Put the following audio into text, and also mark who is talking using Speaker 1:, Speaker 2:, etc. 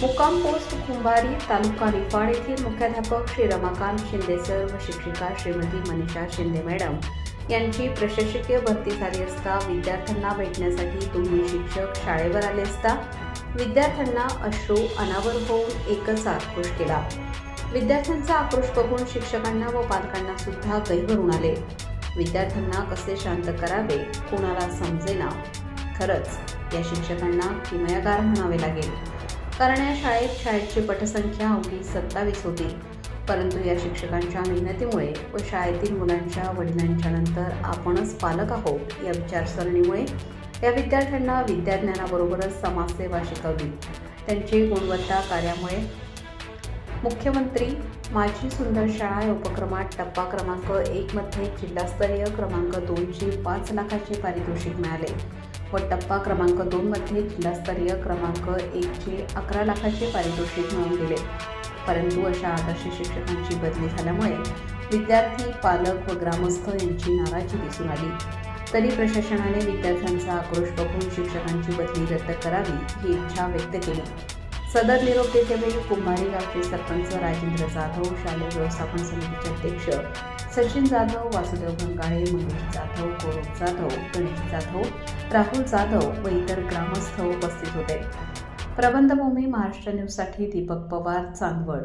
Speaker 1: मुक्काम पोस्ट कुंभारी तालुका निफाड येथील मुख्याध्यापक श्री रमाकांत शिंदे सर व शिक्षिका श्रीमती मनीषा शिंदे मॅडम यांची प्रशासकीय भरती झाली असता विद्यार्थ्यांना भेटण्यासाठी तुम्ही शिक्षक शाळेवर आले असता विद्यार्थ्यांना अश्रू अनावर होऊन एकच आक्रोश केला. विद्यार्थ्यांचा आक्रोश बघून शिक्षकांना व पालकांना सुद्धा गैरवरून आले. विद्यार्थ्यांना कसे शांत करावे कोणाला समजेना? खरंच या शिक्षकांना किमयागार म्हणावे लागेल. कारण या शाळेत शाळेची पटसंख्या अवघी सत्तावीस होती. परंतु या शिक्षकांच्या मेहनतीमुळे व शाळेतील मुलांच्या वडिलांच्या नंतर आपणच पालक आहोत या विचारसरणीमुळे या विद्यार्थ्यांना विद्याज्ञानाबरोबरच समाजसेवा शिकवली. त्यांची गुणवत्ता कार्यामुळे मुख्यमंत्री माझी सुंदर शाळा या उपक्रमात टप्पा क्रमांक एकमध्ये जिल्हास्तरीय क्रमांक दोनची पाच लाखाचे पारितोषिक मिळाले. व टप्पा क्रमांक दोनमध्ये जिल्हास्तरीय क्रमांक एकचे अकरा लाखाचे पारितोषिक मिळून दिले परंतु अशा आदर्श शिक्षकांची बदली झाल्यामुळे विद्यार्थी पालक व ग्रामस्थ यांची नाराजी दिसून आली. तरी प्रशासनाने विद्यार्थ्यांचा आक्रोश बघून शिक्षकांची बदली रद्द करावी ही इच्छा व्यक्त केली. सदर निरोप देतेवेळी कुंभारी गावचे सरपंच राजेंद्र जाधव शालेय व्यवस्थापन समितीचे अध्यक्ष सचिन जाधव वासुदेव गंगाळे मंगेश जाधव गौरव जाधव गणेश जाधव राहुल जाधव व इतर ग्रामस्थ उपस्थित होते. प्रबंधभूमी महाराष्ट्र न्यूजसाठी दीपक पवार चांदवड.